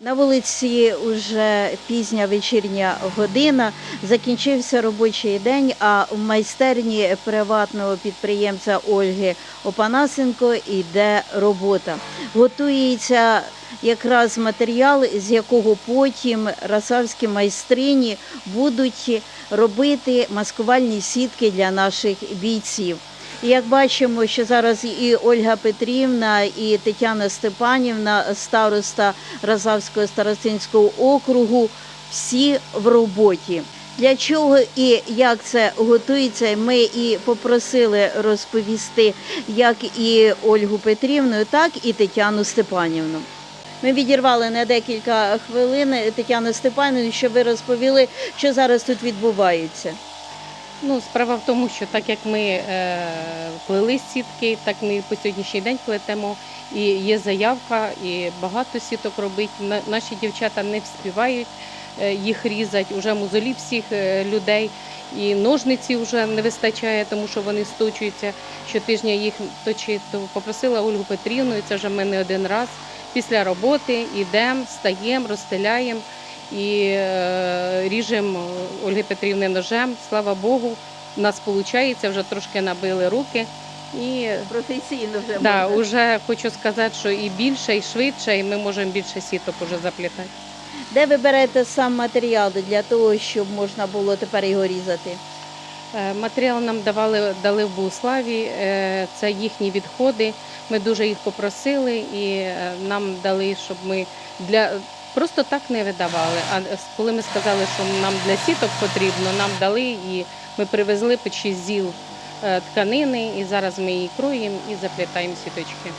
На вулиці вже пізня вечірня година. Закінчився робочий день, а в майстерні приватного підприємця Ольги Опанасенко йде робота. Готується якраз матеріал, з якого потім расавські майстрині будуть робити маскувальні сітки для наших бійців. Як бачимо, що зараз і Ольга Петрівна, і Тетяна Степанівна, староста Разавського старостинського округу, всі в роботі. Для чого і як це готується, ми і попросили розповісти як і Ольгу Петрівну, так і Тетяну Степанівну. Ми відірвали на декілька хвилин Тетяну Степанівну, щоб ви розповіли, що зараз тут відбувається. Ну, справа в тому, що так як ми е, плели сітки, так ми по сьогоднішній день плетемо. І є заявка, і багато сіток робить. Наші дівчата не вспівають е, їх різати, уже мозолі всіх е, людей. І ножниці вже не вистачає, тому що вони сточуються щотижня їх точити. То попросила Ольгу Петрівну, і це вже ми не один раз. Після роботи йдемо, стаємо, розстеляємо і е, ріжемо Ольги Петрівни ножем. Слава Богу, у нас виходить, вже трошки набили руки. І Професійно вже да, можна. вже хочу сказати, що і більше, і швидше, і ми можемо більше сіток уже заплітати. Де ви берете сам матеріал для того, щоб можна було тепер його різати? Е, Матеріал нам давали дали в Богославі, е, це їхні відходи. Ми дуже їх попросили і нам дали, щоб ми для просто так не видавали. А коли ми сказали, що нам для сіток потрібно, нам дали і ми привезли по шість зіл е, тканини, і зараз ми її кроїмо і заплітаємо сіточки.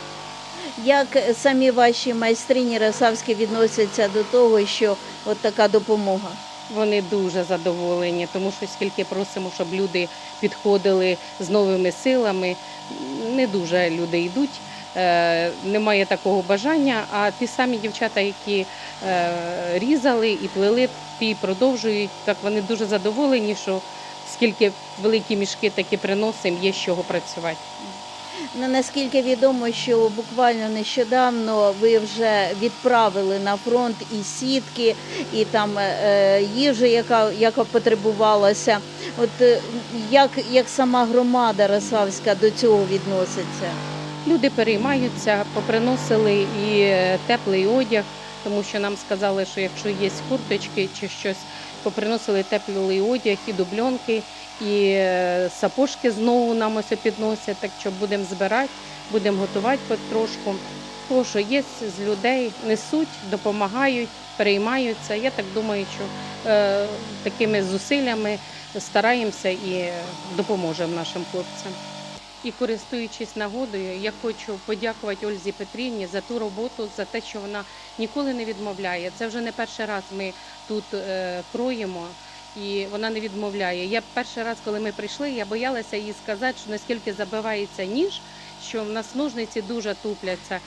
Як самі ваші майстрині Росавські відносяться до того, що от така допомога? Вони дуже задоволені, тому що скільки просимо, щоб люди підходили з новими силами. Не дуже люди йдуть, немає такого бажання. А ті самі дівчата, які е, різали і плели, ті продовжують. Так вони дуже задоволені, що скільки великі мішки такі приносимо, є з чого працювати. Ну, наскільки відомо, що буквально нещодавно ви вже відправили на фронт і сітки, і там е, їжу, яка, яка потребувалася. От е, як, як сама громада Росавська до цього відноситься? Люди переймаються, поприносили і е, теплий одяг, тому що нам сказали, що якщо є курточки чи щось, поприносили теплий одяг і дубльонки, і е, сапожки знову нам ось підносять, так що будемо збирати, будемо готувати потрошку. Тому що є з людей, несуть, допомагають, переймаються. Я так думаю, що е, такими зусиллями стараємося і допоможемо нашим хлопцям. І користуючись нагодою, я хочу подякувати Ользі Петрівні за ту роботу, за те, що вона ніколи не відмовляє. Це вже не перший раз ми тут е, кроємо. І вона не відмовляє. Я перший раз, коли ми прийшли, я боялася їй сказати, що наскільки забивається ніж, що в нас ножниці дуже тупляться.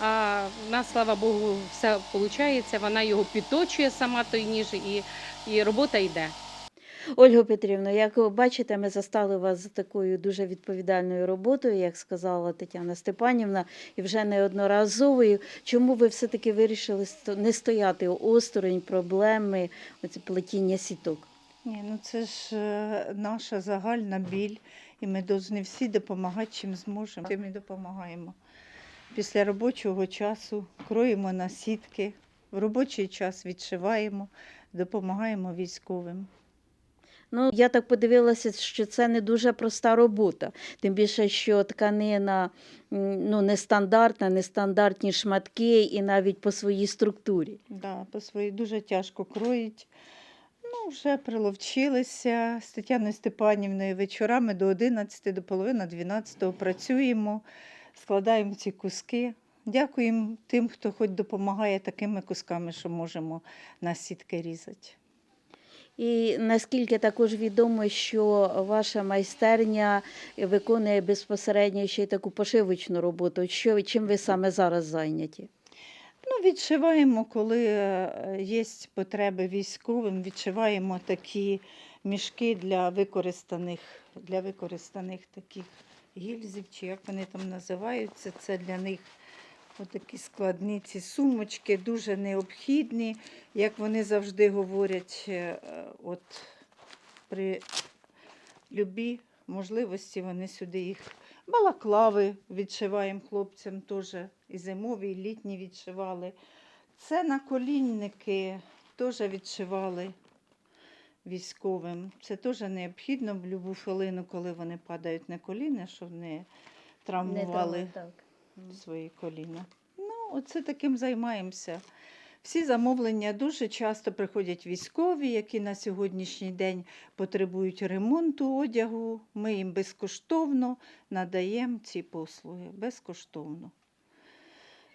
А в нас, слава Богу, все виходить. Вона його підточує сама той ніж, і, і робота йде. Ольга Петрівна, як ви бачите, ми застали вас за такою дуже відповідальною роботою, як сказала Тетяна Степанівна, і вже неодноразовою. Чому ви все-таки вирішили не стояти осторонь проблеми плетіння сіток? Ні, ну це ж е, наша загальна біль, і ми повинні всі допомагати, чим зможемо. Тим і допомагаємо. Після робочого часу кроємо на сітки, в робочий час відшиваємо, допомагаємо військовим. Ну, я так подивилася, що це не дуже проста робота. Тим більше, що тканина ну, нестандартна, нестандартні шматки і навіть по своїй структурі. Да, по своїй дуже тяжко кроїть. Ну, вже приловчилися з Тетяною Степанівною вечорами до 11, до половини 12 працюємо, складаємо ці куски. Дякуємо тим, хто хоч допомагає такими кусками, що можемо на сітки різати. І наскільки також відомо, що ваша майстерня виконує безпосередньо ще й таку пошивочну роботу. Що, чим ви саме зараз зайняті? Ну, відшиваємо, коли є потреби військовим, відшиваємо такі мішки для використаних, для використаних таких гільзів, чи як вони там називаються. Це для них Отакі складні ці сумочки, дуже необхідні, як вони завжди говорять, е, от при любій можливості вони сюди їх балаклави відшиваємо хлопцям теж, і зимові, і літні відшивали. Це наколінники теж відшивали військовим. Це теж необхідно в будь-яку хвилину, коли вони падають на коліна, щоб не Не травмували так. Свої коліна. Ну, оце таким займаємося. Всі замовлення дуже часто приходять військові, які на сьогоднішній день потребують ремонту одягу. Ми їм безкоштовно надаємо ці послуги. Безкоштовно.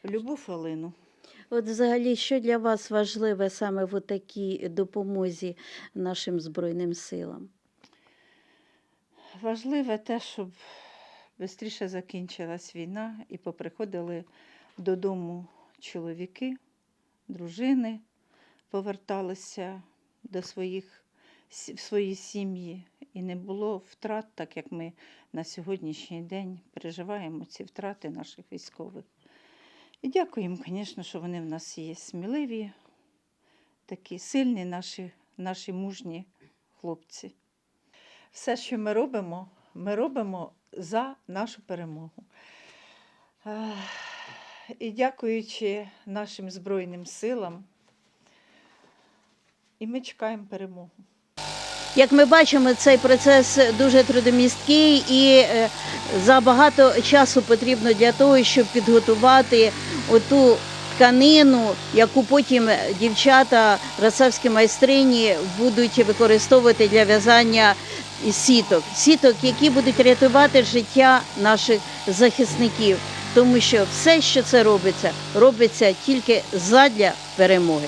Любу хвилину. От взагалі, що для вас важливе саме в такій допомозі нашим Збройним силам? Важливе те, щоб швидше закінчилась війна і поприходили додому чоловіки, дружини, поверталися до своїх, в свої сім'ї. І не було втрат, так як ми на сьогоднішній день переживаємо ці втрати наших військових. І дякуємо, звісно, що вони в нас є сміливі, такі сильні наші, наші мужні хлопці. Все, що ми робимо, ми робимо за нашу перемогу. І дякуючи нашим Збройним силам, і ми чекаємо перемогу. Як ми бачимо, цей процес дуже трудомісткий і е, забагато часу потрібно для того, щоб підготувати оту тканину, яку потім дівчата, расавські майстрині будуть використовувати для в'язання сіток. Сіток, які будуть рятувати життя наших захисників. Тому що все, що це робиться, робиться тільки задля перемоги.